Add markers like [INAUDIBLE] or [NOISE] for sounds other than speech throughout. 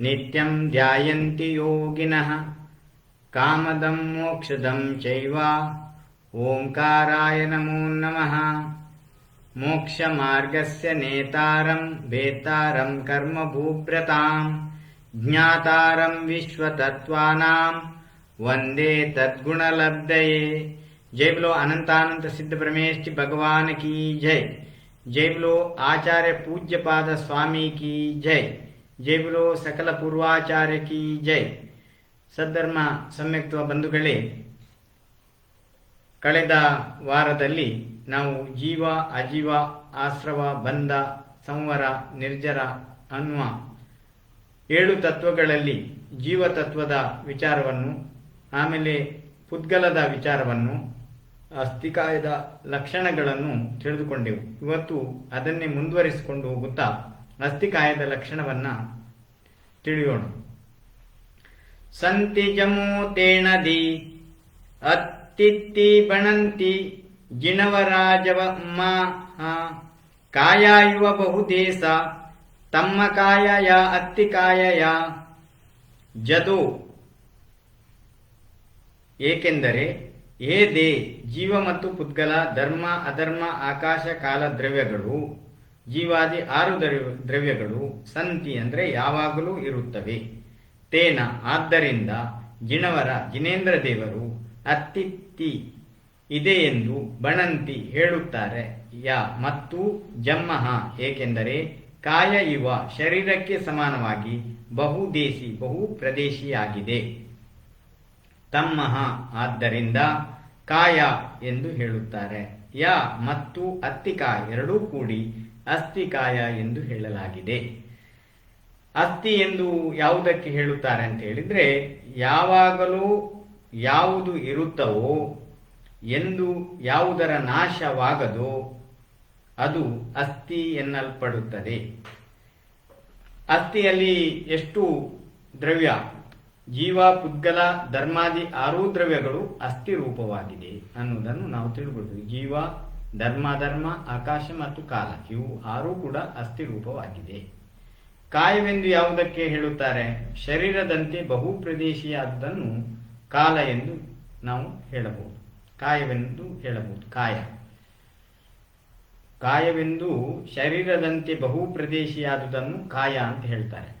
నిత్యం ధ్యాయంతి యోగిన. కామదం మోక్షదం చైవ. ఓంకారాయ నమో నమ. మోక్షమార్గస్య నేతారం వేత్తారం కర్మ భూభ్రతాం జ్ఞాతారం విశ్వతత్వానాం. వందే తద్గుణలబ్ధయే. జై బులో అనంతానంత సిద్ధ ప్రమేష్టి భగవాన్ కీ జై. జై ఆచార్య పూజ్యపాద స్వామి జై. ಜೈ ಗುರು ಸಕಲ ಪೂರ್ವಾಚಾರ್ಯಕಿ ಜೈ. ಸದ್ಧರ್ಮ ಸಮ್ಯಕ್ತ್ವ ಬಂಧುಗಳೇ, ಕಳೆದ ವಾರದಲ್ಲಿ ನಾವು ಜೀವ, ಅಜೀವ, ಆಶ್ರವ, ಬಂಧ, ಸಂವರ, ನಿರ್ಜರ ಅನ್ವ ಏಳು ತತ್ವಗಳಲ್ಲಿ ಜೀವ ತತ್ವದ ವಿಚಾರವನ್ನು, ಆಮೇಲೆ ಪುದ್ಗಲದ ವಿಚಾರವನ್ನು, ಅಸ್ಥಿಕಾಯದ ಲಕ್ಷಣಗಳನ್ನು ತಿಳಿದುಕೊಂಡೆವು. ಇವತ್ತು ಅದನ್ನೇ ಮುಂದುವರಿಸಿಕೊಂಡು ಹೋಗುತ್ತಾ ಅಸ್ಥಿಕಾಯದ ಲಕ್ಷಣವನ್ನ ತಿಳಿಯೋಣ. ಸಂತಿ ಜಮೋತೇಣದಿ ಅತ್ತಿತ್ತಿ ಬಣಂತಿ ಜಿಣವರಾಜವ ಕಾಯಾಯುವ ಬಹುದೇಶ ತಮ್ಮ ಕಾಯಯ ಅತ್ತಿ ಕಾಯಯ, ಜದು. ಏಕೆಂದರೆ ಏ ದೇ ಜೀವ ಮತ್ತು ಪುದ್ಗಲ, ಧರ್ಮ, ಅಧರ್ಮ, ಆಕಾಶ, ಕಾಲ, ದ್ರವ್ಯಗಳು ಜೀವಾದಿ ಆರು ದ್ರವ್ಯ, ದ್ರವ್ಯಗಳು ಸಂತಿ ಅಂದರೆ ಯಾವಾಗಲೂ ಇರುತ್ತವೆ. ತೇನ ಆದ್ದರಿಂದ ಜಿಣವರ ಜಿನೇಂದ್ರ ದೇವರು ಅತ್ತಿತ್ತಿ ಇದೆ ಎಂದು ಬಣಂತಿ ಹೇಳುತ್ತಾರೆ. ಯ ಮತ್ತು ಜಮ್ಮಹ ಏಕೆಂದರೆ ಕಾಯ ಇವ ಶರೀರಕ್ಕೆ ಸಮಾನವಾಗಿ ಬಹುದೇಶಿ ಬಹು ಪ್ರದೇಶಿಯಾಗಿದೆ ತಮ್ಮಹ ಆದ್ದರಿಂದ ಕಾಯ ಎಂದು ಹೇಳುತ್ತಾರೆ. ಯ ಮತ್ತು ಅತ್ತಿಕಾಯ ಎರಡೂ ಕೂಡಿ ಅಸ್ಥಿಕಾಯ ಎಂದು ಹೇಳಲಾಗಿದೆ. ಅಸ್ಥಿ ಎಂದು ಯಾವುದಕ್ಕೆ ಹೇಳುತ್ತಾರೆ ಅಂತ ಹೇಳಿದ್ರೆ, ಯಾವಾಗಲೂ ಯಾವುದು ಇರುತ್ತವೋ, ಎಂದು ಯಾವುದರ ನಾಶವಾಗದೋ, ಅದು ಅಸ್ಥಿ ಎನ್ನಲ್ಪಡುತ್ತದೆ. ಅಸ್ಥಿಯಲ್ಲಿ ಎಷ್ಟು ದ್ರವ್ಯ, ಜೀವ, ಪುದ್ಗಲ, ಧರ್ಮಾದಿ ಆರೂ ದ್ರವ್ಯಗಳು ಅಸ್ಥಿ ರೂಪವಾಗಿದೆ ಅನ್ನುವುದನ್ನು ನಾವು ತಿಳ್ಕೊಳ್ತೀವಿ. ಜೀವ ಧರ್ಮ ಧರ್ಮ, ಆಕಾಶ ಮತ್ತು ಕಾಲ ಇವು ಆರೂ ಕೂಡ ಅಸ್ಥಿರೂಪವಾಗಿದೆ ಕಾಯವೆಂದು ಯಾವುದಕ್ಕೆ ಹೇಳುತ್ತಾರೆ? ಶರೀರದಂತೆ ಬಹು ಪ್ರದೇಶಿಯಾದದನ್ನು ಕಾಲ ಎಂದು ನಾವು ಹೇಳಬಹುದು. ಕಾಯವೆಂದು ಹೇಳಬಹುದು. ಕಾಯ. ಕಾಯವೆಂದು ಶರೀರದಂತೆ ಬಹು ಪ್ರದೇಶಿಯಾದುದನ್ನು ಕಾಯ ಅಂತ ಹೇಳ್ತಾರೆ.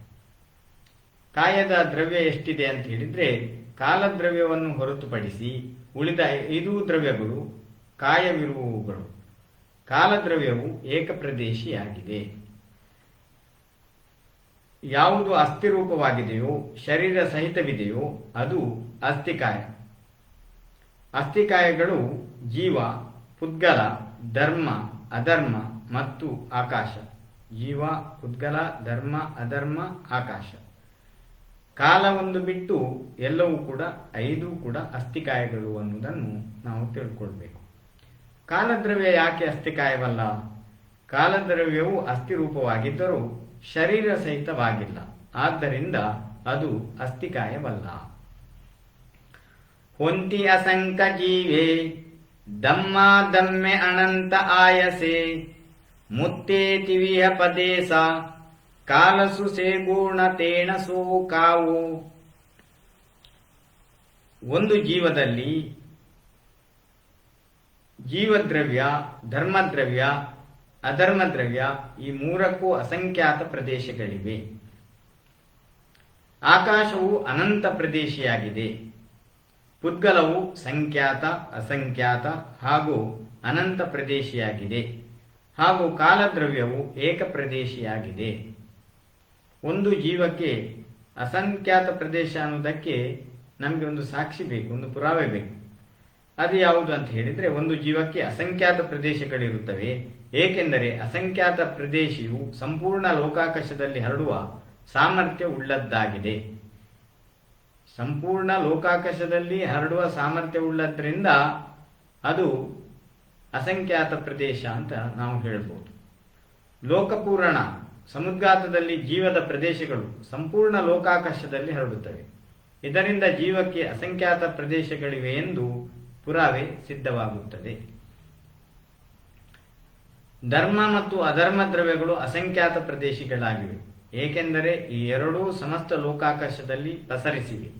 ಕಾಯದ ದ್ರವ್ಯ ಎಷ್ಟಿದೆ ಅಂತ ಹೇಳಿದ್ರೆ, ಕಾಲದ್ರವ್ಯವನ್ನು ಹೊರತುಪಡಿಸಿ ಉಳಿದ ಐದು ದ್ರವ್ಯಗಳು ಕಾಯವಿರುವವುಗಳು ಕಾಲದ್ರವ್ಯವು ಏಕಪ್ರದೇಶಿಯಾಗಿದೆ. ಯಾವುದು ಅಸ್ಥಿರೂಪವಾಗಿದೆಯೋ, ಶರೀರ ಸಹಿತವಿದೆಯೋ, ಅದು ಅಸ್ಥಿಕಾಯ. ಅಸ್ಥಿಕಾಯಗಳು ಜೀವ, ಪುದ್ಗಲ, ಧರ್ಮ, ಅಧರ್ಮ ಮತ್ತು ಆಕಾಶ. ಜೀವ, ಪುದ್ಗಲ, ಧರ್ಮ, ಅಧರ್ಮ, ಆಕಾಶ. ಕಾಲವೊಂದು ಬಿಟ್ಟು ಎಲ್ಲವೂ ಕೂಡ ಐದು ಕೂಡ ಅಸ್ಥಿಕಾಯಗಳು ಅನ್ನುವುದನ್ನು ನಾವು ತಿಳ್ಕೊಳ್ಬೇಕು. ಕಾಲದ್ರವ್ಯ ಯಾಕೆ ಅಸ್ಥಿಕಾಯವಲ್ಲ ಕಾಲದ್ರವ್ಯವು ಅಸ್ಥಿರೂಪವಾಗಿದ್ದರೂ ಶರೀರ ಸಹಿತವಾಗಿಲ್ಲ. ಆದ್ದರಿಂದ ಅದು ಅಸ್ಥಿಕಾಯವಲ್ಲ ಹೊಂತಿ ಅಸಂಕ ಜೀವೆ, ದಮ್ಮ ದಮ್ಮೆ ಅನಂತ ಆಯಸೆ, ಮುತ್ತೇ ವಿಹ ಪದೇಶ ಕಾಲಸು ಸೇಗೂಣ ತೇಣಸು ಕಾವು. ಒಂದು ಜೀವದಲ್ಲಿ ಜೀವದ್ರವ್ಯ, ಧರ್ಮದ್ರವ್ಯ, ಅಧರ್ಮದ್ರವ್ಯ ಈ ಮೂರಕ್ಕೂ ಅಸಂಖ್ಯಾತ ಪ್ರದೇಶಗಳಿವೆ. ಆಕಾಶವು ಅನಂತ ಪ್ರದೇಶಿಯಾಗಿದೆ. ಪುದ್ಗಲವು ಸಂಖ್ಯಾತ, ಅಸಂಖ್ಯಾತ ಹಾಗೂ ಅನಂತ ಪ್ರದೇಶಿಯಾಗಿದೆ. ಹಾಗೂ ಕಾಲದ್ರವ್ಯವು ಏಕ ಪ್ರದೇಶಿಯಾಗಿದೆ. ಒಂದು ಜೀವಕ್ಕೆ ಅಸಂಖ್ಯಾತ ಪ್ರದೇಶ ಅನ್ನೋದಕ್ಕೆ ನಮಗೆ ಒಂದು ಸಾಕ್ಷಿ ಬೇಕು, ಒಂದು ಪುರಾವೆ ಬೇಕು. ಅದು ಯಾವುದು ಅಂತ ಹೇಳಿದರೆ ಒಂದು ಜೀವಕ್ಕೆ ಅಸಂಖ್ಯಾತ ಪ್ರದೇಶಗಳಿರುತ್ತವೆ. ಏಕೆಂದರೆ ಅಸಂಖ್ಯಾತ ಪ್ರದೇಶಿಯು ಸಂಪೂರ್ಣ ಲೋಕಾಕಾಶದಲ್ಲಿ ಹರಡುವ ಸಾಮರ್ಥ್ಯ ಉಳ್ಳದ್ದಾಗಿದೆ. ಸಂಪೂರ್ಣ ಲೋಕಾಕಾಶದಲ್ಲಿ ಹರಡುವ ಸಾಮರ್ಥ್ಯ ಉಳ್ಳದ್ರಿಂದ ಅದು ಅಸಂಖ್ಯಾತ ಪ್ರದೇಶ ಅಂತ ನಾವು ಹೇಳ್ಬೋದು. ಲೋಕಪೂರಣ, ಸಮುದ್ಘಾತದಲ್ಲಿ ಜೀವದ ಪ್ರದೇಶಗಳು ಸಂಪೂರ್ಣ ಲೋಕಾಕಾಶದಲ್ಲಿ ಹರಡುತ್ತವೆ. ಇದರಿಂದ ಜೀವಕ್ಕೆ ಅಸಂಖ್ಯಾತ ಪ್ರದೇಶಗಳಿವೆ ಎಂದು ಪುರಾವೆ ಸಿದ್ಧವಾಗುತ್ತದೆ. ಧರ್ಮ ಮತ್ತು ಅಧರ್ಮ ದ್ರವ್ಯಗಳು ಅಸಂಖ್ಯಾತ ಪ್ರದೇಶಗಳಾಗಿವೆ. ಏಕೆಂದರೆ ಈ ಎರಡೂ ಸಮಸ್ತ ಲೋಕಾಕಾಶದಲ್ಲಿ ಪಸರಿಸಿವೆ.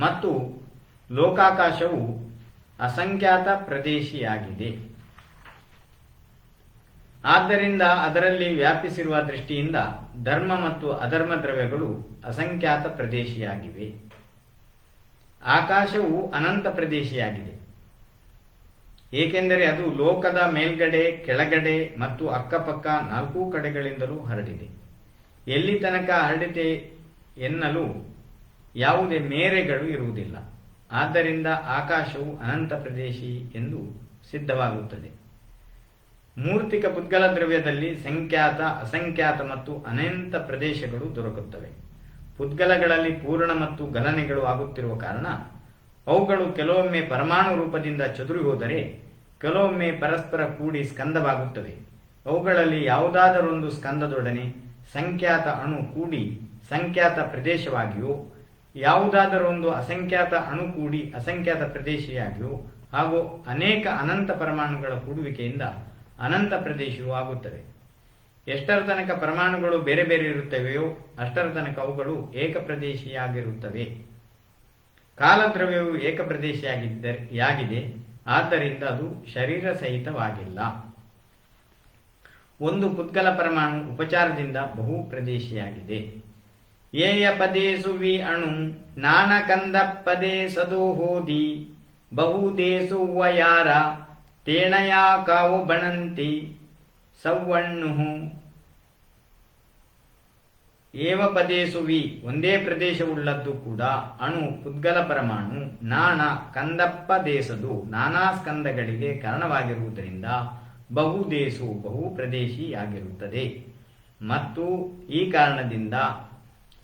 ಮತ್ತು ಲೋಕಾಕಾಶವು ಅಸಂಖ್ಯಾತ ಪ್ರದೇಶಿಯಾಗಿದೆ. ಆದ್ದರಿಂದ ಅದರಲ್ಲಿ ವ್ಯಾಪಿಸಿರುವ ದೃಷ್ಟಿಯಿಂದ ಧರ್ಮ ಮತ್ತು ಅಧರ್ಮ ದ್ರವ್ಯಗಳು ಅಸಂಖ್ಯಾತ ಪ್ರದೇಶಿಯಾಗಿವೆ. ಆಕಾಶವು ಅನಂತ ಪ್ರದೇಶಿಯಾಗಿದೆ. ಏಕೆಂದರೆ ಅದು ಲೋಕದ ಮೇಲ್ಗಡೆ, ಕೆಳಗಡೆ ಮತ್ತು ಅಕ್ಕಪಕ್ಕ ನಾಲ್ಕೂ ಕಡೆಗಳಿಂದಲೂ ಹರಡಿದೆ. ಎಲ್ಲಿ ತನಕ ಹರಡಿದೆ ಎನ್ನಲು ಯಾವುದೇ ಮೇರೆಗಳು ಇರುವುದಿಲ್ಲ. ಆದ್ದರಿಂದ ಆಕಾಶವು ಅನಂತ ಪ್ರದೇಶಿ ಎಂದು ಸಿದ್ಧವಾಗುತ್ತದೆ. ಮೂರ್ತಿಕ ಪುದ್ಗಲ ದ್ರವ್ಯದಲ್ಲಿ ಸಂಖ್ಯಾತ, ಅಸಂಖ್ಯಾತ ಮತ್ತು ಅನಂತ ಪ್ರದೇಶಗಳು ದೊರಕುತ್ತವೆ. ಪುದ್ಗಲಗಳಲ್ಲಿ ಪೂರ್ಣ ಮತ್ತು ಗಲನೆಗಳು ಆಗುತ್ತಿರುವ ಕಾರಣ ಅವುಗಳು ಕೆಲವೊಮ್ಮೆ ಪರಮಾಣು ರೂಪದಿಂದ ಚದುರಿ ಹೋದರೆ ಕೆಲವೊಮ್ಮೆ ಪರಸ್ಪರ ಕೂಡಿ ಸ್ಕಂದವಾಗುತ್ತದೆ. ಅವುಗಳಲ್ಲಿ ಯಾವುದಾದರೊಂದು ಸ್ಕಂದದೊಡನೆ ಸಂಖ್ಯಾತ ಅಣು ಕೂಡಿ ಸಂಖ್ಯಾತ ಪ್ರದೇಶವಾಗಿಯೋ, ಯಾವುದಾದರೊಂದು ಅಸಂಖ್ಯಾತ ಅಣು ಕೂಡಿ ಅಸಂಖ್ಯಾತ ಪ್ರದೇಶಿಯಾಗಿಯೋ, ಹಾಗೂ ಅನೇಕ ಅನಂತ ಪರಮಾಣುಗಳ ಕೂಡುವಿಕೆಯಿಂದ ಅನಂತ ಪ್ರದೇಶವೂ ಆಗುತ್ತದೆ ಎಷ್ಟರ ಪರಮಾಣುಗಳು ಬೇರೆ ಬೇರೆ ಇರುತ್ತವೆಯೋ, ಅಷ್ಟರ ತನಕ ಅವುಗಳು ಏಕಪ್ರದೇಶಿಯಾಗಿರುತ್ತವೆ. ಕಾಲದ್ರವ್ಯವು ಏಕಪ್ರದೇಶಿಯಾಗಿದ್ದರೆ ಆಗಿದೆ ಆದ್ದರಿಂದ ಅದು ಶರೀರ ಸಹಿತವಾಗಿಲ್ಲ ಒಂದು ಪುತ್ಕಲ ಪರಮಾಣು ಉಪಚಾರದಿಂದ ಬಹು ಪ್ರದೇಶಿಯಾಗಿದೆ ಏಯ ಪದೇಸು ವಿ ಅಣು, ನಾನಕಂದ ಪದೇ ಸದೋ ಹೋದಿ ಬಹು ದೇಸು ಯಾರ, ತೇಣಯಾ ಕಾವು ಬಣಂತಿ ಸವ್ವಣ್ಣು ಏವ ಪದೇಸುವಿ, ಒಂದೇ ಪ್ರದೇಶವುಳ್ಳದ್ದು ಕೂಡ, ಅಣು ಪುದ್ಗಲ ಪರಮಾಣು, ನಾಣ, ಕಂದಪ್ಪ ದೇಶದು ನಾನಾ ಸ್ಕಂದಗಳಿಗೆ ಕಾರಣವಾಗಿರುವುದರಿಂದ ಬಹುದೇಶು ಬಹು ಪ್ರದೇಶಿಯಾಗಿರುತ್ತದೆ ಮತ್ತು ಈ ಕಾರಣದಿಂದ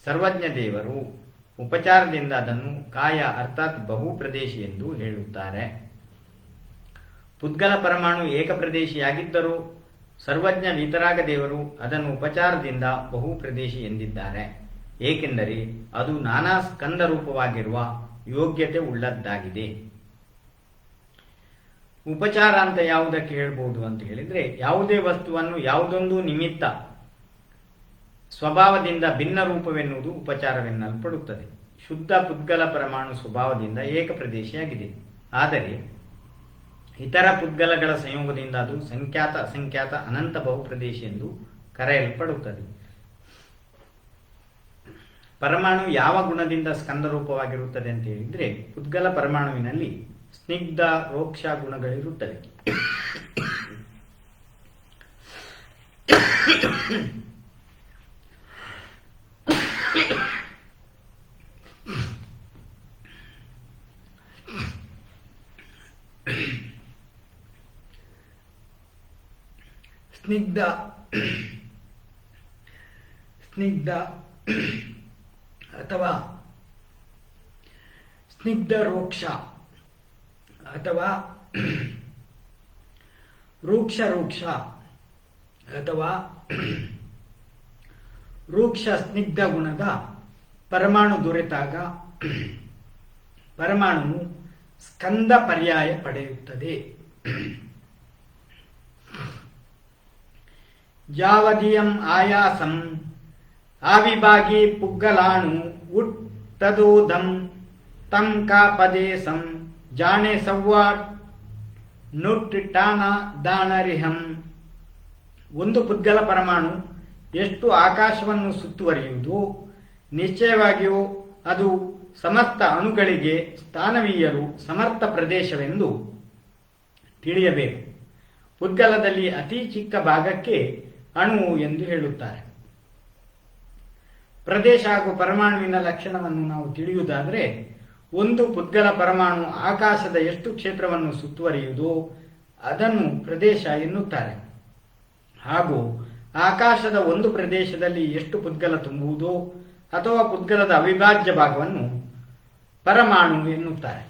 ಸರ್ವಜ್ಞ ದೇವರು ಉಪಚಾರದಿಂದ ಅದನ್ನು ಕಾಯ ಅರ್ಥಾತ್ ಬಹು ಪ್ರದೇಶಿ ಎಂದು ಹೇಳುತ್ತಾರೆ. ಪುದ್ಗಲ ಪರಮಾಣು ಏಕಪ್ರದೇಶಿಯಾಗಿದ್ದರೂ ಸರ್ವಜ್ಞ ವಿತರಾಗ ದೇವರು ಅದನ್ನು ಉಪಚಾರದಿಂದ ಬಹು ಪ್ರದೇಶಿ ಎಂದಿದ್ದಾರೆ. ಏಕೆಂದರೆ ಅದು ನಾನಾ ಸ್ಕಂದ ರೂಪವಾಗಿರುವ ಯೋಗ್ಯತೆ ಉಳ್ಳದ್ದಾಗಿದೆ. ಉಪಚಾರ ಅಂತ ಯಾವುದಕ್ಕೆ ಹೇಳ್ಬೋದು ಅಂತ ಹೇಳಿದ್ರೆ, ಯಾವುದೇ ವಸ್ತುವನ್ನು ಯಾವುದೊಂದು ನಿಮಿತ್ತ ಸ್ವಭಾವದಿಂದ ಭಿನ್ನ ರೂಪವೆನ್ನುವುದು ಉಪಚಾರವೆನ್ನಲ್ಪಡುತ್ತದೆ. ಶುದ್ಧ ಪುದ್ಗಲ ಪರಮಾಣು ಸ್ವಭಾವದಿಂದ ಏಕಪ್ರದೇಶಿಯಾಗಿದೆ. ಆದರೆ ಇತರ ಪುದ್ಗಲಗಳ ಸಂಯೋಗದಿಂದ ಅದು ಸಂಖ್ಯಾತ ಅಸಂಖ್ಯಾತ ಅನಂತ ಬಹುಪ್ರದೇಶ ಎಂದು ಕರೆಯಲ್ಪಡುತ್ತದೆ. ಪರಮಾಣು ಯಾವ ಗುಣದಿಂದ ಸ್ಕಂದ ರೂಪವಾಗಿರುತ್ತದೆ ಅಂತ ಹೇಳಿದ್ರೆ, ಪುದ್ಗಲ ಪರಮಾಣುವಿನಲ್ಲಿ ಸ್ನಿಗ್ಧ, ರೋಕ್ಷ ಗುಣಗಳಿರುತ್ತವೆ. ಸ್ನಿಗ್ಧ. ಸ್ನಿಗ್ಧ. ಅಥವಾ ಸ್ನಿಗ್ಧ ರೋಕ್ಷ. ಅಥವಾ ರೂಕ್ಷ ರೂಕ್ಷ. ಅಥವಾ ರೂಕ್ಷ ಸ್ನಿಗ್ಧ ಗುಣದ ಪರಮಾಣು ದೊರೆತಾಗ ಪರಮಾಣುವು ಸ್ಕಂದ ಪರ್ಯಾಯ ಪಡೆಯುತ್ತದೆ. ಯಾವದಿಯಂ ಆಯಾಸಂ, ಆವಿಭಾಗಿ ಪುಗ್ಗಲಾಣು ಉಟ್ ತಂ ಕಾಪದೇಸಂ, ಜಾಣೆ ಸವ್ವಾಟ್ ನುಟ್ ಟಾಣ ದಾಣರಿಹಂ ಒಂದು ಪುದ್ಗಲ ಪರಮಾಣು ಎಷ್ಟು ಆಕಾಶವನ್ನು ಸುತ್ತುವರಿಯುವುದು, ನಿಶ್ಚಯವಾಗಿಯೂ ಅದು ಸಮಸ್ತ ಅಣುಗಳಿಗೆ ಸ್ಥಾನವೀಯರು ಸಮರ್ಥ ಪ್ರದೇಶವೆಂದು ತಿಳಿಯಬೇಕು. ಪುದ್ಗಲದಲ್ಲಿ ಅತಿ ಚಿಕ್ಕ ಭಾಗಕ್ಕೆ ಅಣು ಎಂದು ಹೇಳುತ್ತಾರೆ. ಪ್ರದೇಶ ಹಾಗೂ ಪರಮಾಣುವಿನ ಲಕ್ಷಣವನ್ನು ನಾವು ತಿಳಿಯುವುದಾದರೆ, ಒಂದು ಪುದ್ಗಲ ಪರಮಾಣು ಆಕಾಶದ ಎಷ್ಟು ಕ್ಷೇತ್ರವನ್ನು ಸುತ್ತುವರಿಯುವುದೋ ಅದನ್ನು ಪ್ರದೇಶ ಎನ್ನುತ್ತಾರೆ. ಹಾಗೂ ಆಕಾಶದ ಒಂದು ಪ್ರದೇಶದಲ್ಲಿ ಎಷ್ಟು ಪುದ್ಗಲ ತುಂಬುವುದೋ ಅಥವಾ ಪುದ್ಗಲದ ಅವಿಭಾಜ್ಯ ಭಾಗವನ್ನು ಪರಮಾಣು ಎನ್ನುತ್ತಾರೆ.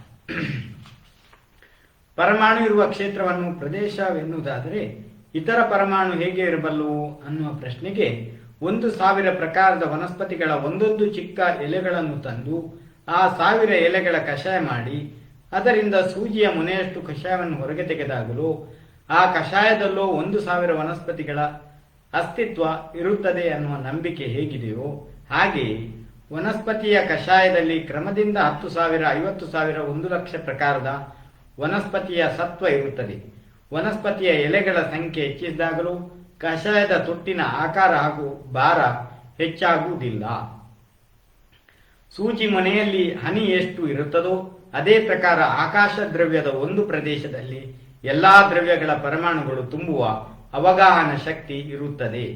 ಪರಮಾಣು ಇರುವ ಕ್ಷೇತ್ರವನ್ನು ಪ್ರದೇಶವೆನ್ನುವುದಾದರೆ ಇತರ ಪರಮಾಣು ಹೇಗೆ ಇರಬಲ್ಲವು ಅನ್ನುವ ಪ್ರಶ್ನೆಗೆ ಒಂದು ಸಾವಿರ ಪ್ರಕಾರದ ವನಸ್ಪತಿಗಳ ಒಂದೊಂದು ಚಿಕ್ಕ ಎಲೆಗಳನ್ನು ತಂದು ಆ ಸಾವಿರ ಎಲೆಗಳ ಕಷಾಯ ಮಾಡಿ, ಅದರಿಂದ ಸೂಜಿಯ ಮುನೆಯಷ್ಟು ಕಷಾಯವನ್ನು ಹೊರಗೆ ತೆಗೆದಾಗಲು ಆ ಕಷಾಯದಲ್ಲೋ ಒಂದು ಸಾವಿರ ವನಸ್ಪತಿಗಳ ಅಸ್ತಿತ್ವ ಇರುತ್ತದೆ ಅನ್ನುವ ನಂಬಿಕೆ ಹೇಗಿದೆಯೋ ಹಾಗೆಯೇ ವನಸ್ಪತಿಯ ಕಷಾಯದಲ್ಲಿ ಕ್ರಮದಿಂದ ಹತ್ತು ಸಾವಿರ, ಐವತ್ತು ಸಾವಿರ, ಒಂದು ಲಕ್ಷ ಪ್ರಕಾರದ ವನಸ್ಪತಿಯ ಸತ್ವ ಇರುತ್ತದೆ. ವನಸ್ಪತಿಯ ಎಲೆಗಳ ಸಂಖ್ಯೆ ಹೆಚ್ಚಿಸಿದಾಗಲೂ ಕಷಾಯದ ತೊಟ್ಟಿನ ಆಕಾರ ಹಾಗೂ ಭಾರ ಹೆಚ್ಚಾಗುವುದಿಲ್ಲ. ಸೂಜಿ ಮನೆಯಲ್ಲಿ ಹನಿ ಎಷ್ಟು ಇರುತ್ತದೋ ಅದೇ ಪ್ರಕಾರ ಆಕಾಶ ದ್ರವ್ಯದ ಒಂದು ಪ್ರದೇಶದಲ್ಲಿ ಎಲ್ಲಾ ದ್ರವ್ಯಗಳ ಪರಮಾಣುಗಳು ತುಂಬುವ ಅವಗಾಹನ ಶಕ್ತಿ ಇರುತ್ತದೆ.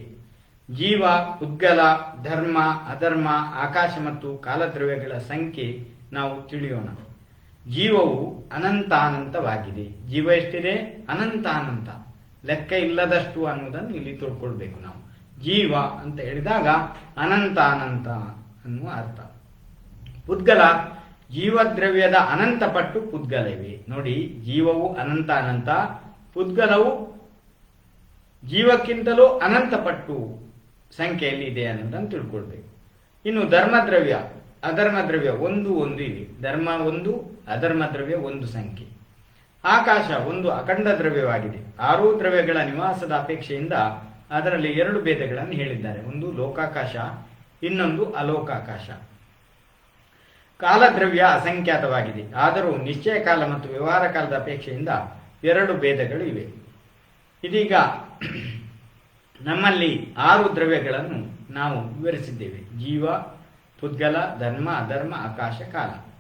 ಜೀವ, ಉದ್ಗಲ, ಧರ್ಮ, ಅಧರ್ಮ, ಆಕಾಶ ಮತ್ತು ಕಾಲದ್ರವ್ಯಗಳ ಸಂಖ್ಯೆ ನಾವು ತಿಳಿಯೋಣ. ಜೀವವು ಅನಂತಾನಂತವಾಗಿದೆ. ಜೀವ ಎಷ್ಟಿದೆ? ಅನಂತಾನಂತ. ಲೆಕ್ಕ ಇಲ್ಲದಷ್ಟು ಅನ್ನೋದನ್ನು ಇಲ್ಲಿ ತಿಳ್ಕೊಳ್ಬೇಕು ನಾವು. ಜೀವ ಅಂತ ಹೇಳಿದಾಗ ಅನಂತಾನಂತ ಅನ್ನುವ ಅರ್ಥ. ಪುದ್ಗಲ ಜೀವದ್ರವ್ಯದ ಅನಂತ ಪಟ್ಟು ಪುದ್ಗಲ ಇವೆ ನೋಡಿ, ಜೀವವು ಅನಂತ ಅನಂತ ಪುದ್ಗಲವು ಜೀವಕ್ಕಿಂತಲೂ ಅನಂತ ಪಟ್ಟು ಸಂಖ್ಯೆಯಲ್ಲಿ ಇದೆ ಅನ್ನೋದನ್ನು ತಿಳ್ಕೊಳ್ಬೇಕು. ಇನ್ನು ಧರ್ಮದ್ರವ್ಯ. ಅಧರ್ಮ ದ್ರವ್ಯ ಒಂದು ಒಂದು ಇದೆ. ಧರ್ಮ ಒಂದು ಅಧರ್ಮ ದ್ರವ್ಯ ಒಂದು ಸಂಖ್ಯೆ. ಆಕಾಶ ಒಂದು ಅಖಂಡ ದ್ರವ್ಯವಾಗಿದೆ. ಆರೂ ದ್ರವ್ಯಗಳ ನಿವಾಸದ ಅಪೇಕ್ಷೆಯಿಂದ ಅದರಲ್ಲಿ ಎರಡು ಭೇದಗಳನ್ನು ಹೇಳಿದ್ದಾರೆ. ಒಂದು ಲೋಕಾಕಾಶ, ಇನ್ನೊಂದು ಅಲೋಕಾಕಾಶ. ಕಾಲದ್ರವ್ಯ ಅಸಂಖ್ಯಾತವಾಗಿದೆ. ಆದರೂ ನಿಶ್ಚಯ ಕಾಲ ಮತ್ತು ವ್ಯವಹಾರ ಕಾಲದ ಅಪೇಕ್ಷೆಯಿಂದ ಎರಡು ಭೇದಗಳು ಇವೆ. ಇದೀಗ [CLEARS THROAT] ನಮ್ಮಲ್ಲಿ ಆರು ದ್ರವ್ಯಗಳನ್ನು ನಾವು ವಿವರಿಸಿದ್ದೇವೆ. ಜೀವ ಪುದ್ಗಲ ಧರ್ಮ, ಅಧರ್ಮ, ಆಕಾಶ, ಕಾಲ.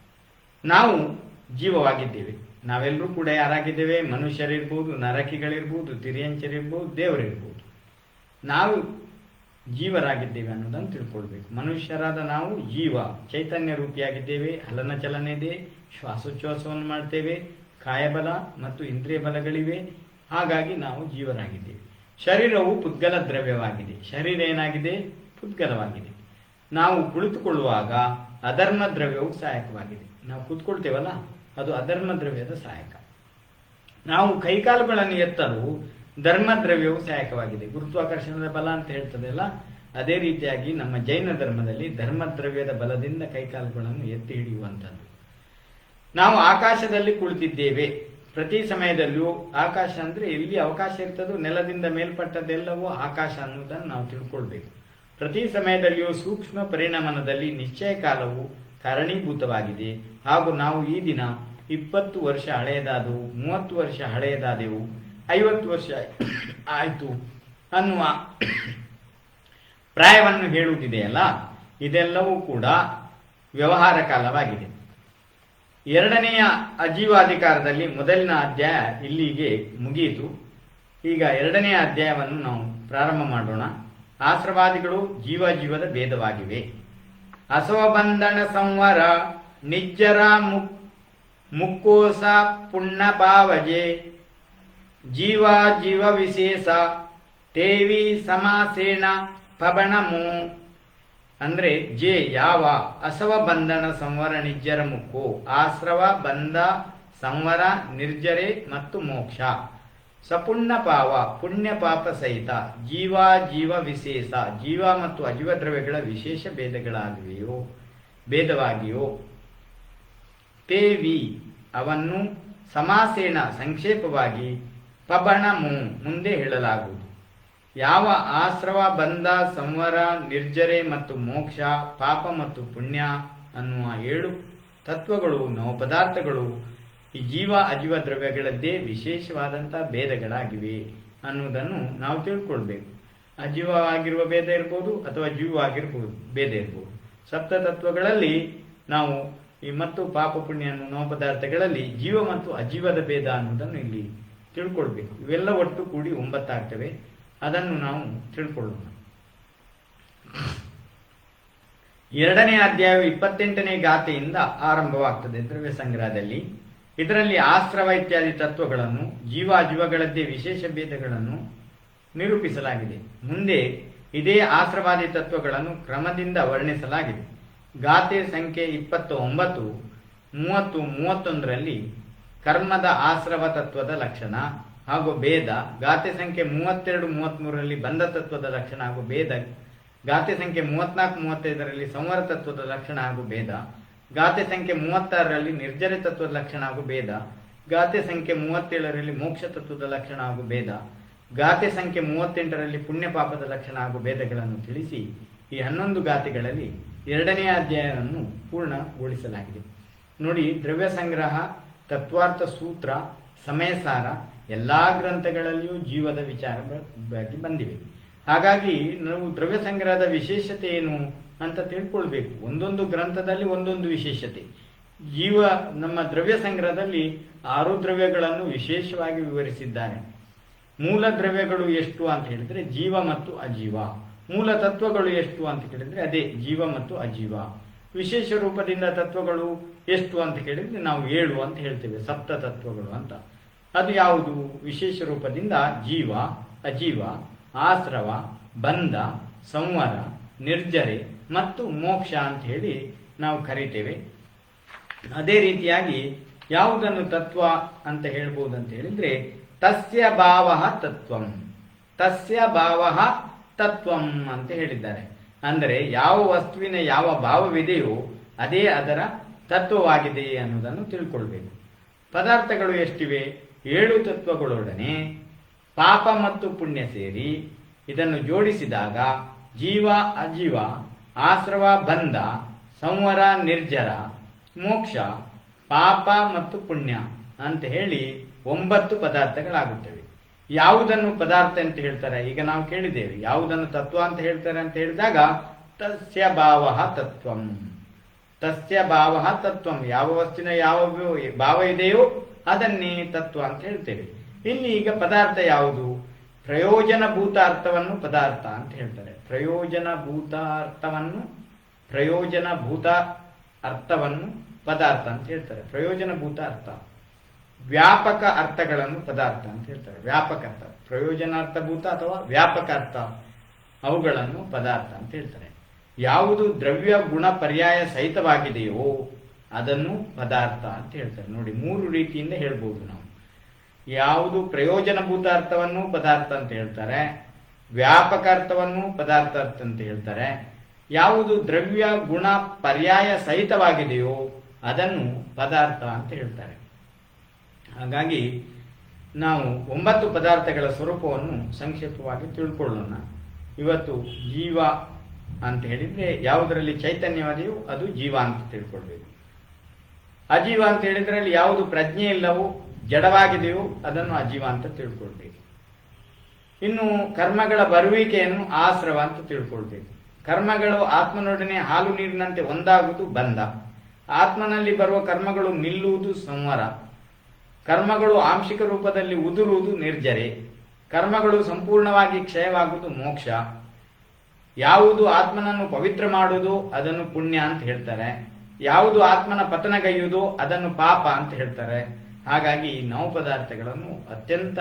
ನಾವು ಜೀವವಾಗಿದ್ದೇವೆ. ನಾವೆಲ್ಲರೂ ಕೂಡ ಯಾರಾಗಿದ್ದೇವೆ? ಮನುಷ್ಯರಿರ್ಬೋದು, ನರಕಿಗಳಿರ್ಬೋದು, ತಿರಿಯಂಚರಿರ್ಬೋದು, ದೇವರಿರ್ಬೋದು. ನಾವು ಜೀವರಾಗಿದ್ದೇವೆ ಅನ್ನೋದನ್ನು ತಿಳ್ಕೊಳ್ಬೇಕು. ಮನುಷ್ಯರಾದ ನಾವು ಜೀವ, ಚೈತನ್ಯ ರೂಪಿಯಾಗಿದ್ದೇವೆ ಹಲನ ಚಲನೆ ಇದೆ ಶ್ವಾಸೋಚ್ಛ್ವಾಸವನ್ನು ಮಾಡ್ತೇವೆ, ಕಾಯಬಲ ಮತ್ತು ಇಂದ್ರಿಯ ಬಲಗಳಿವೆ. ಹಾಗಾಗಿ ನಾವು ಜೀವರಾಗಿದ್ದೇವೆ. ಶರೀರವು ಪುದ್ಗಲ ದ್ರವ್ಯವಾಗಿದೆ. ಶರೀರ ಏನಾಗಿದೆ? ಪುದ್ಗಲವಾಗಿದೆ ನಾವು ಕುಳಿತುಕೊಳ್ಳುವಾಗ ಅಧರ್ಮ ದ್ರವ್ಯವು ಸಹಾಯಕವಾಗಿದೆ. ನಾವು ಕೂತ್ಕೊಳ್ತೇವಲ್ಲ, ಅದು ಅಧರ್ಮ ದ್ರವ್ಯದ ಸಹಾಯಕ. ನಾವು ಕೈಕಾಲುಗಳನ್ನು ಎತ್ತಲು ಧರ್ಮ ದ್ರವ್ಯವು ಸಹಾಯಕವಾಗಿದೆ. ಗುರುತ್ವಾಕರ್ಷಣದ ಬಲ ಅಂತ ಹೇಳ್ತದೆಲ್ಲ, ಅದೇ ರೀತಿಯಾಗಿ ನಮ್ಮ ಜೈನ ಧರ್ಮದಲ್ಲಿ ಧರ್ಮ ದ್ರವ್ಯದ ಬಲದಿಂದ ಕೈಕಾಲುಗಳನ್ನು ಎತ್ತಿ ಹಿಡಿಯುವಂಥದ್ದು. ನಾವು ಆಕಾಶದಲ್ಲಿ ಕುಳಿತಿದ್ದೇವೆ. ಪ್ರತಿ ಸಮಯದಲ್ಲೂ ಆಕಾಶ ಅಂದ್ರೆ ಎಲ್ಲಿ ಅವಕಾಶ ಇರ್ತದೋ ನೆಲದಿಂದ ಮೇಲ್ಪಟ್ಟದೆಲ್ಲವೂ ಆಕಾಶ ಅನ್ನೋದನ್ನು ನಾವು ತಿಳ್ಕೊಳ್ಬೇಕು. ಪ್ರತಿ ಸಮಯದಲ್ಲಿಯೂ ಸೂಕ್ಷ್ಮ ಪರಿಣಾಮನದಲ್ಲಿ ನಿಶ್ಚಯ ಕಾಲವು ಕಾರಣೀಭೂತವಾಗಿದೆ. ಹಾಗೂ ನಾವು ಈ ದಿನ ಇಪ್ಪತ್ತು ವರ್ಷ ಹಳೆಯದಾದವು, ಮೂವತ್ತು ವರ್ಷ ಹಳೆಯದಾದೆವು, ಐವತ್ತು ವರ್ಷ ಆಯಿತು ಅನ್ನುವ ಪ್ರಾಯವನ್ನು ಹೇಳುವುದಿದೆಯಲ್ಲ? ಇದೆಲ್ಲವೂ ಕೂಡ ವ್ಯವಹಾರ ಕಾಲವಾಗಿದೆ. ಎರಡನೆಯ ಅಜೀವಾಧಿಕಾರದಲ್ಲಿ ಮೊದಲಿನ ಅಧ್ಯಾಯ ಇಲ್ಲಿಗೆ ಮುಗಿಯಿತು. ಈಗ ಎರಡನೆಯ ಅಧ್ಯಾಯವನ್ನು ನಾವು ಪ್ರಾರಂಭ ಮಾಡೋಣ. ಆಶ್ರವಾದಿಗಳು ಜೀವ ಜೀವದ ಭೇದವಾಗಿವೆ. ಅಸೋಬಂಧನ ಸಂವರ, ನಿಜ್ಜರ ಮುಕ್ ಮುಕ್ಕೋಸ ಪುಣ್ಯ ಪಾವಜೆ ಜೀವ ಜೀವ ವಿಶೇಷ, ತೇವಿ ಸಮಾಸೇನ ಪಬಣಮು, ಅಂದ್ರೆ ಜೆ, ಯಾವ ಅಸವ ಬಂಧನ ಸಂವರ, ನಿಜ್ಜರ ಮುಕ್ಕು ಆಶ್ರವ ಬಂಧ, ಸಂವರ, ನಿರ್ಜರೆ ಮತ್ತು ಮೋಕ್ಷ. ಸಪುಣ್ಯ ಪಾವ ಪುಣ್ಯ ಪಾಪ ಸಹಿತ ಜೀವ ಜೀವ ವಿಶೇಷ, ಜೀವ ಮತ್ತು ಅಜೀವ ದ್ರವ್ಯಗಳ ವಿಶೇಷ ಭೇದಗಳಾಗಿವೆಯೋ? ಭೇದವಾಗಿಯೋ? ತೇವಿ, ಅವನ್ನು ಸಮಾಸೇನ ಸಂಕ್ಷೇಪವಾಗಿ ಪಬಣಮು ಮುಂದೆ ಹೇಳಲಾಗುವುದು. ಯಾವ ಆಶ್ರವ, ಬಂಧ, ಸಂವರ, ನಿರ್ಜರೆ ಮತ್ತು ಮೋಕ್ಷ, ಪಾಪ ಮತ್ತು ಪುಣ್ಯ ಅನ್ನುವ ಏಳು ತತ್ವಗಳು, ನವಪದಾರ್ಥಗಳು ಈ ಜೀವ ಅಜೀವ ದ್ರವ್ಯಗಳದ್ದೇ ವಿಶೇಷವಾದಂಥ ಭೇದಗಳಾಗಿವೆ ಅನ್ನುವುದನ್ನು ನಾವು ತಿಳ್ಕೊಳ್ಬೇಕು. ಅಜೀವವಾಗಿರುವ ಭೇದ ಇರ್ಬೋದು ಅಥವಾ ಜೀವವಾಗಿರ್ಬೋದು ಭೇದ ಇರ್ಬೋದು. ಸಪ್ತ ತತ್ವಗಳಲ್ಲಿ ನಾವು ಈ ಮತ್ತು ಪಾಪ ಪುಣ್ಯ ಅನ್ನೋ ನವಪದಾರ್ಥಗಳಲ್ಲಿ ಜೀವ ಮತ್ತು ಅಜೀವದ ಭೇದ ಅನ್ನುವುದನ್ನು ಇಲ್ಲಿ ತಿಳ್ಕೊಳ್ಬೇಕು. ಇವೆಲ್ಲ ಒಟ್ಟು ಕೂಡಿ ಒಂಬತ್ತಾಗ್ತವೆ. ಅದನ್ನು ನಾವು ತಿಳ್ಕೊಳ್ಳೋಣ. ಎರಡನೇ ಅಧ್ಯಾಯ ಇಪ್ಪತ್ತೆಂಟನೇ ಗಾಥೆಯಿಂದ ಆರಂಭವಾಗ್ತದೆ ದ್ರವ್ಯ ಸಂಗ್ರಹದಲ್ಲಿ. ಇದರಲ್ಲಿ ಆಶ್ರವ ಇತ್ಯಾದಿ ತತ್ವಗಳನ್ನು, ಜೀವ ಜೀವಗಳದ್ದೇ ವಿಶೇಷ ಭೇದಗಳನ್ನು ನಿರೂಪಿಸಲಾಗಿದೆ. ಮುಂದೆ ಇದೇ ಆಶ್ರವಾದಿ ತತ್ವಗಳನ್ನು ಕ್ರಮದಿಂದ ವರ್ಣಿಸಲಾಗಿದೆ. ಗಾತೆ ಸಂಖ್ಯೆ ಇಪ್ಪತ್ತು ಒಂಬತ್ತು ಮೂವತ್ತು, ಮೂವತ್ತೊಂದರಲ್ಲಿ ಕರ್ಮದ ಆಶ್ರವ ತತ್ವದ ಲಕ್ಷಣ ಹಾಗೂ ಭೇದ, ಗಾತೆ ಸಂಖ್ಯೆ ಮೂವತ್ತೆರಡು ಮೂವತ್ತ್ಮೂರರಲ್ಲಿ ಬಂಧ ತತ್ವದ ಲಕ್ಷಣ ಹಾಗೂ ಭೇದ, ಗಾತೆ ಸಂಖ್ಯೆ ಮೂವತ್ನಾಲ್ಕು, ಮೂವತ್ತೈದರಲ್ಲಿ ಸಂವರ ತತ್ವದ ಲಕ್ಷಣ ಹಾಗೂ ಭೇದ ಗಾತೆ ಸಂಖ್ಯೆ ಮೂವತ್ತಾರರಲ್ಲಿ ನಿರ್ಜರ ತತ್ವದ ಲಕ್ಷಣ ಹಾಗೂ ಭೇದ. ಗಾತೆ ಸಂಖ್ಯೆ ಮೂವತ್ತೇಳರಲ್ಲಿ ಮೋಕ್ಷ ತತ್ವದ ಲಕ್ಷಣ ಹಾಗೂ ಭೇದ. ಗಾತೆ ಸಂಖ್ಯೆ ಮೂವತ್ತೆಂಟರಲ್ಲಿ ಪುಣ್ಯ ಪಾಪದ ಲಕ್ಷಣ ಹಾಗೂ ಭೇದಗಳನ್ನು ತಿಳಿಸಿ ಈ ಹನ್ನೊಂದು ಗಾತೆಗಳಲ್ಲಿ ಎರಡನೇ ಅಧ್ಯಾಯವನ್ನು ಪೂರ್ಣಗೊಳಿಸಲಾಗಿದೆ. ನೋಡಿ, ದ್ರವ್ಯ ಸಂಗ್ರಹ, ತತ್ವಾರ್ಥ ಸೂತ್ರ, ಸಮಯಸಾರ ಎಲ್ಲ ಗ್ರಂಥಗಳಲ್ಲಿಯೂ ಜೀವದ ವಿಚಾರ ಬಗ್ಗೆ ಬಂದಿವೆ. ಹಾಗಾಗಿ ನಾವು ದ್ರವ್ಯ ಸಂಗ್ರಹದ ವಿಶೇಷತೆ ಏನು? ಅಂತ ತಿಳ್ಕೊಳ್ಬೇಕು. ಒಂದೊಂದು ಗ್ರಂಥದಲ್ಲಿ ಒಂದೊಂದು ವಿಶೇಷತೆ. ಜೀವ ನಮ್ಮ ದ್ರವ್ಯ ಸಂಗ್ರಹದಲ್ಲಿ ಆರು ದ್ರವ್ಯಗಳನ್ನು ವಿಶೇಷವಾಗಿ ವಿವರಿಸಿದ್ದಾರೆ ಮೂಲ ದ್ರವ್ಯಗಳು ಎಷ್ಟು ಅಂತ ಹೇಳಿದ್ರೆ ಜೀವ ಮತ್ತು ಅಜೀವ. ಮೂಲ ತತ್ವಗಳು ಎಷ್ಟು ಅಂತ ಕೇಳಿದ್ರೆ ಅದೇ, ಜೀವ ಮತ್ತು ಅಜೀವ. ವಿಶೇಷ ರೂಪದಿಂದ ತತ್ವಗಳು ಎಷ್ಟು ಅಂತ ಕೇಳಿದ್ರೆ ನಾವು ಏಳು ಅಂತ ಹೇಳ್ತೇವೆ, ಸಪ್ತ ತತ್ವಗಳು ಅಂತ. ಅದು ಯಾವುದು? ವಿಶೇಷ ರೂಪದಿಂದ ಜೀವ, ಅಜೀವ, ಆಶ್ರವ, ಬಂಧ, ಸಂವರ, ನಿರ್ಜರೆ ಮತ್ತು ಮೋಕ್ಷ ಅಂತ ಹೇಳಿ ನಾವು ಕರಿತೇವೆ. ಅದೇ ರೀತಿಯಾಗಿ ಯಾವುದನ್ನು ತತ್ವ ಅಂತ ಹೇಳ್ಬೋದು ಅಂತ ಹೇಳಿದ್ರೆ ತಸ್ಯ ಭಾವ ತತ್ವಂ. ತಸ್ಯ ಭಾವ ತತ್ವಂ ಅಂತ ಹೇಳಿದ್ದಾರೆ. ಅಂದರೆ ಯಾವ ವಸ್ತುವಿನ ಯಾವ ಭಾವವಿದೆಯೋ ಅದೇ ಅದರ ತತ್ವವಾಗಿದೆ ಅನ್ನೋದನ್ನು ತಿಳ್ಕೊಳ್ಬೇಕು. ಪದಾರ್ಥಗಳು ಎಷ್ಟಿವೆ? ಏಳು ತತ್ವಗಳೊಡನೆ ಪಾಪ ಮತ್ತು ಪುಣ್ಯ ಸೇರಿ ಇದನ್ನು ಜೋಡಿಸಿದಾಗ ಜೀವ ಅಜೀವ ಆಶ್ರವ, ಬಂಧ, ಸಂವರ, ನಿರ್ಜರ, ಮೋಕ್ಷ, ಪಾಪ ಮತ್ತು ಪುಣ್ಯ ಅಂತ ಹೇಳಿ ಒಂಬತ್ತು ಪದಾರ್ಥಗಳಾಗುತ್ತವೆ. ಯಾವುದನ್ನು ಪದಾರ್ಥ ಅಂತ ಹೇಳ್ತಾರೆ? ಈಗ ನಾವು ಕೇಳಿದ್ದೇವೆ. ಯಾವುದನ್ನು ತತ್ವ ಅಂತ ಹೇಳ್ತಾರೆ ಅಂತ ಹೇಳಿದಾಗ ತಸ್ಯ ಭಾವ ತತ್ವಂ. ತಸ್ಯ ಭಾವ ತತ್ವಂ. ಯಾವ ವಸ್ತುವಿನ ಯಾವ ಭಾವ ಇದೆಯೋ ಅದನ್ನೇ ತತ್ವ ಅಂತ ಹೇಳ್ತೇವೆ. ಇಲ್ಲಿ ಈಗ ಪದಾರ್ಥ ಯಾವುದು? ಪ್ರಯೋಜನಭೂತ ಅರ್ಥವನ್ನು ಪದಾರ್ಥ ಅಂತ ಹೇಳ್ತಾರೆ. ಪ್ರಯೋಜನಭೂತ ಅರ್ಥವನ್ನು ಪ್ರಯೋಜನಭೂತ ಅರ್ಥವನ್ನು ಪದಾರ್ಥ ಅಂತ ಹೇಳ್ತಾರೆ. ಪ್ರಯೋಜನಭೂತ ಅರ್ಥ ವ್ಯಾಪಕ ಅರ್ಥಗಳನ್ನು ಪದಾರ್ಥ ಅಂತ ಹೇಳ್ತಾರೆ. ವ್ಯಾಪಕ ಅರ್ಥ. ಪ್ರಯೋಜನಾರ್ಥಭೂತ ಅಥವಾ ವ್ಯಾಪಕ ಅರ್ಥ ಅವುಗಳನ್ನು ಪದಾರ್ಥ ಅಂತ ಹೇಳ್ತಾರೆ. ಯಾವುದು ದ್ರವ್ಯ ಗುಣ ಪರ್ಯಾಯ ಸಹಿತವಾಗಿದೆಯೋ ಅದನ್ನು ಪದಾರ್ಥ ಅಂತ ಹೇಳ್ತಾರೆ. ನೋಡಿ, ಮೂರು ರೀತಿಯಿಂದ ಹೇಳ್ಬೋದು ನಾವು. ಯಾವುದು ಪ್ರಯೋಜನಭೂತ ಅರ್ಥವನ್ನು ಪದಾರ್ಥ ಅಂತ ಹೇಳ್ತಾರೆ. ವ್ಯಾಪಕ ಅರ್ಥವನ್ನು, ಪದಾರ್ಥ ಅರ್ಥ ಅಂತ ಹೇಳ್ತಾರೆ. ಯಾವುದು ದ್ರವ್ಯ ಗುಣ ಪರ್ಯಾಯ ಸಹಿತವಾಗಿದೆಯೋ ಅದನ್ನು ಪದಾರ್ಥ ಅಂತ ಹೇಳ್ತಾರೆ. ಹಾಗಾಗಿ ನಾವು ಒಂಬತ್ತು ಪದಾರ್ಥಗಳ ಸ್ವರೂಪವನ್ನು ಸಂಕ್ಷಿಪ್ತವಾಗಿ ತಿಳ್ಕೊಳ್ಳೋಣ. ಇವತ್ತು ಜೀವ ಅಂತ ಹೇಳಿದ್ರೆ ಯಾವುದರಲ್ಲಿ ಚೈತನ್ಯವಾದೆಯೋ ಅದು ಜೀವ ಅಂತ ತಿಳ್ಕೊಳ್ಬೇಕು. ಅಜೀವ ಅಂತ ಹೇಳಿದ್ರೆ ಅಲ್ಲಿ ಯಾವುದು ಪ್ರಜ್ಞೆ ಇಲ್ಲವೋ, ಜಡವಾಗಿದೆಯೋ ಅದನ್ನು ಅಜೀವ ಅಂತ ತಿಳ್ಕೊಳ್ಬೇಕು. ಇನ್ನು ಕರ್ಮಗಳ ಬರುವಿಕೆಯನ್ನು ಆಶ್ರವ ಅಂತ ತಿಳ್ಕೊಳ್ಬೇಕು. ಕರ್ಮಗಳು ಆತ್ಮನೊಡನೆ ಹಾಲು ನೀರಿನಂತೆ ಒಂದಾಗುವುದು ಬಂಧ. ಆತ್ಮನಲ್ಲಿ ಬರುವ ಕರ್ಮಗಳು ನಿಲ್ಲುವುದು ಸಂವರ. ಕರ್ಮಗಳು ಆಂಶಿಕ ರೂಪದಲ್ಲಿ ಉದುರುವುದು ನಿರ್ಜರೆ. ಕರ್ಮಗಳು ಸಂಪೂರ್ಣವಾಗಿ ಕ್ಷಯವಾಗುವುದು ಮೋಕ್ಷ. ಯಾವುದು ಆತ್ಮನನ್ನು ಪವಿತ್ರ ಮಾಡುವುದು ಅದನ್ನು ಪುಣ್ಯ ಅಂತ ಹೇಳ್ತಾರೆ. ಯಾವುದು ಆತ್ಮನ ಪತನಗೈಯುವುದೋ ಅದನ್ನು ಪಾಪ ಅಂತ ಹೇಳ್ತಾರೆ. ಹಾಗಾಗಿ ಈ ನವ ಪದಾರ್ಥಗಳನ್ನು ಅತ್ಯಂತ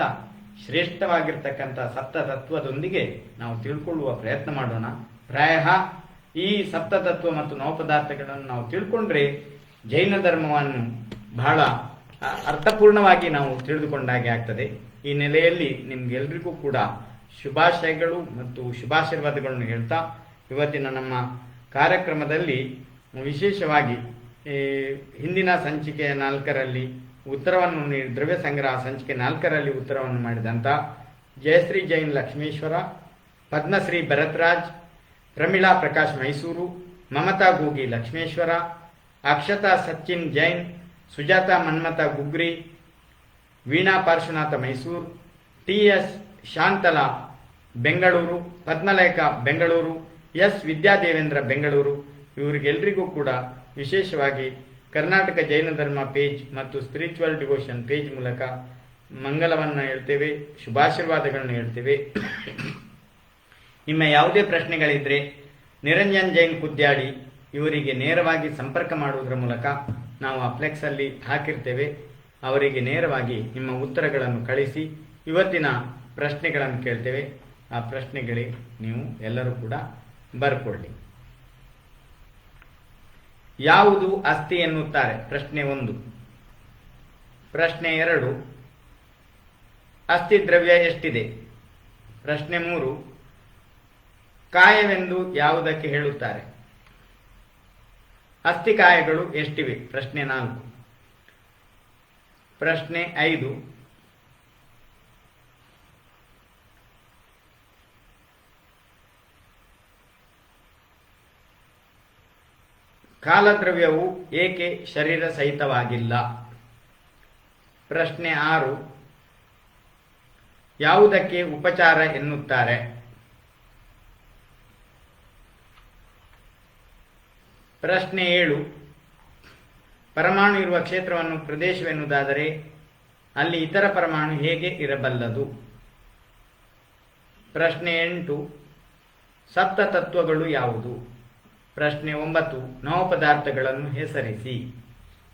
ಶ್ರೇಷ್ಠವಾಗಿರ್ತಕ್ಕಂಥ ಸಪ್ತತತ್ವದೊಂದಿಗೆ ನಾವು ತಿಳ್ಕೊಳ್ಳುವ ಪ್ರಯತ್ನ ಮಾಡೋಣ. ಪ್ರಾಯ ಈ ಸಪ್ತತತ್ವ ಮತ್ತು ನವ ಪದಾರ್ಥಗಳನ್ನು ನಾವು ತಿಳ್ಕೊಂಡ್ರೆ ಜೈನ ಧರ್ಮವನ್ನು ಬಹಳ ಅರ್ಥಪೂರ್ಣವಾಗಿ ನಾವು ತಿಳಿದುಕೊಂಡಾಗೆ ಆಗ್ತದೆ. ಈ ನೆಲೆಯಲ್ಲಿ ನಿಮ್ಗೆಲ್ರಿಗೂ ಕೂಡ ಶುಭಾಶಯಗಳು ಮತ್ತು ಶುಭಾಶೀರ್ವಾದಗಳನ್ನು ಹೇಳ್ತಾ ಇವತ್ತಿನ ನಮ್ಮ ಕಾರ್ಯಕ್ರಮದಲ್ಲಿ ವಿಶೇಷವಾಗಿ ಹಿಂದಿನ ಸಂಚಿಕೆಯ ನಾಲ್ಕರಲ್ಲಿ ಉತ್ತರವನ್ನು ನೀಡಿ ದ್ರವ್ಯ ಸಂಗ್ರಹ ಸಂಚಿಕೆ ನಾಲ್ಕರಲ್ಲಿ ಉತ್ತರವನ್ನು ಮಾಡಿದಂಥ Jayashree Jain Lakshmeshwar, Padmashree Bharathraj, Pramila Prakash Mysuru, Mamata Googi Lakshmeshwar, Akshata Sachin Jain, Sujata Manmatha Gugri, Veena Parshwanath Mysuru T S Shantala Bengaluru Padmalekha Bengaluru, S. Vidyadevendra Bengaluru. ಇವರಿಗೆಲ್ಲರಿಗೂ ಕೂಡ ವಿಶೇಷವಾಗಿ ಕರ್ನಾಟಕ ಜೈನ ಧರ್ಮ ಪೇಜ್ ಮತ್ತು ಸ್ಪಿರಿಚುವಲ್ ಡಿವೋಷನ್ ಪೇಜ್ ಮೂಲಕ ಮಂಗಲವನ್ನು ಹೇಳ್ತೇವೆ, ಶುಭಾಶೀರ್ವಾದಗಳನ್ನು ಹೇಳ್ತೇವೆ. ನಿಮ್ಮ ಯಾವುದೇ ಪ್ರಶ್ನೆಗಳಿದ್ರೆ ನಿರಂಜನ್ ಜೈನ್ ಕುದ್ಯಾಡಿ ಇವರಿಗೆ ನೇರವಾಗಿ ಸಂಪರ್ಕ ಮಾಡುವುದರ ಮೂಲಕ ನಾವು ಆ ಫ್ಲೆಕ್ಸಲ್ಲಿ ಹಾಕಿರ್ತೇವೆ. ಅವರಿಗೆ ನೇರವಾಗಿ ನಿಮ್ಮ ಉತ್ತರಗಳನ್ನು ಕಳಿಸಿ, ಇವತ್ತಿನ ಪ್ರಶ್ನೆಗಳನ್ನು ಕೇಳ್ತೇವೆ. ಆ ಪ್ರಶ್ನೆಗಳಿಗೆ ನೀವು ಎಲ್ಲರೂ ಕೂಡ ಬರ್ಕೊಳ್ಳಿ. ಯಾವುದು ಅಸ್ಥಿ ಎನ್ನುತ್ತಾರೆ? ಪ್ರಶ್ನೆ ಒಂದು. ಪ್ರಶ್ನೆ ಎರಡು. ಅಸ್ಥಿ ದ್ರವ್ಯ ಎಷ್ಟಿದೆ? ಪ್ರಶ್ನೆ ಮೂರು. ಕಾಯವೆಂದು ಯಾವುದಕ್ಕೆ ಹೇಳುತ್ತಾರೆ? ಅಸ್ಥಿಕಾಯಗಳು ಎಷ್ಟಿವೆ? ಪ್ರಶ್ನೆ ನಾಲ್ಕು. ಪ್ರಶ್ನೆ ಐದು. ಕಾಲದ್ರವ್ಯವು ಏಕೆ ಶರೀರ ಸಹಿತವಾಗಿಲ್ಲ ಪ್ರಶ್ನೆ ಆರು. ಯಾವುದಕ್ಕೆ ಉಪಚಾರ ಎನ್ನುತ್ತಾರೆ? ಪ್ರಶ್ನೆ ಏಳು. ಪರಮಾಣು ಇರುವ ಕ್ಷೇತ್ರವನ್ನು ಪ್ರದೇಶವೆನ್ನುವುದಾದರೆ ಅಲ್ಲಿ ಇತರ ಪರಮಾಣು ಹೇಗೆ ಇರಬಲ್ಲದು? ಪ್ರಶ್ನೆ ಎಂಟು. ಸಪ್ತ ತತ್ವಗಳು ಯಾವುದು? ಪ್ರಶ್ನೆ ಒಂಬತ್ತು. ನವಪದಾರ್ಥಗಳನ್ನು ಹೆಸರಿಸಿ.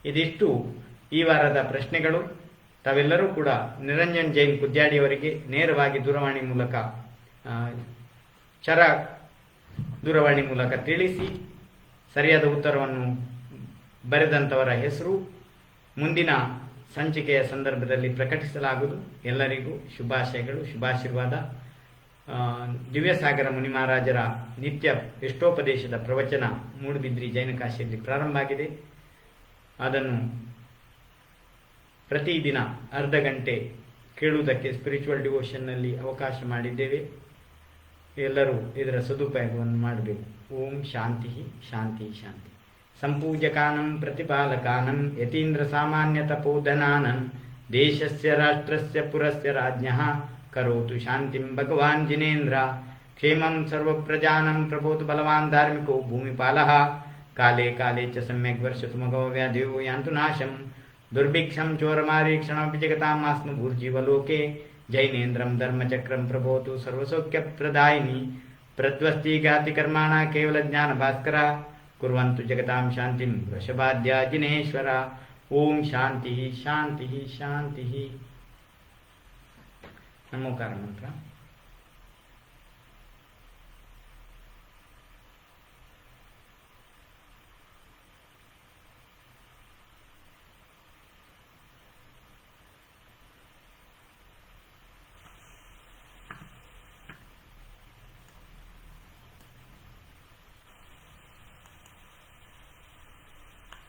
ಇದಿಷ್ಟು ಈ ವಾರದ ಪ್ರಶ್ನೆಗಳು. ತಾವೆಲ್ಲರೂ ಕೂಡ ನಿರಂಜನ್ ಜೈನ್ ಕುದ್ಯಾಡಿಯವರಿಗೆ ನೇರವಾಗಿ ದೂರವಾಣಿ ಮೂಲಕ ಚರ ದೂರವಾಣಿ ಮೂಲಕ ತಿಳಿಸಿ, ಸರಿಯಾದ ಉತ್ತರವನ್ನು ಬರೆದಂಥವರ ಹೆಸರು. ಮುಂದಿನ ಸಂಚಿಕೆಯ ಸಂದರ್ಭದಲ್ಲಿ ಪ್ರಕಟಿಸಲಾಗುವುದು. ಎಲ್ಲರಿಗೂ ಶುಭಾಶಯಗಳು, ಶುಭಾಶೀರ್ವಾದ. ದಿವ್ಯಸಾಗರ ಮುನಿ ಮಹಾರಾಜರ ನಿತ್ಯ ಎಷ್ಟೋಪದೇಶದ ಪ್ರವಚನ ಮೂಡುಬಿದ್ರಿ ಜೈನಕಾಶಿಯಲ್ಲಿ ಪ್ರಾರಂಭ ಆಗಿದೆ. ಅದನ್ನು ಪ್ರತಿದಿನ ಅರ್ಧ ಗಂಟೆ ಕೇಳುವುದಕ್ಕೆ ಸ್ಪಿರಿಚುವಲ್ ಡಿವೋಷನ್ನಲ್ಲಿ ಅವಕಾಶ ಮಾಡಿದ್ದೇವೆ. ಎಲ್ಲರೂ ಇದರ ಸದುಪಯೋಗವನ್ನು ಮಾಡಬೇಕು. ಓಂ ಶಾಂತಿ ಶಾಂತಿ ಶಾಂತಿ. ಸಂಪೂಜಕಾನಂ ಪ್ರತಿಪಾಲಕಾನಂ ಯತೀಂದ್ರ ಸಾಮಾನ್ಯ ತಪೋಧನಾನಂ ದೇಶಸ್ಯ ರಾಷ್ಟ್ರಸ್ಯ ಪುರಸ್ಯ ರಾಜ್ಞಃ करोतु शांतिम भगवान जिनेन्द्र। क्षेमं सर्वप्रजानं प्रभुत बलवान धार्मिको भूमिपालः। काले काले च सम्यक् वर्षतुमगो व्याधयो यान्तु नाशं। दुर्भिक्षं चोरमारीक्षणमपि जगतां मास्नुभूर्जीवलोके जैनेन्द्रं धर्मचक्रं प्रभोतु सर्वसौख्यप्रदायिनी। प्रद्वस्ति ज्ञान भास्कर कुर्वन्तु जगता शांति वृषभाद्या जिनेश्वर। ॐ शांति शांति, शांति ಶಾಂತಿ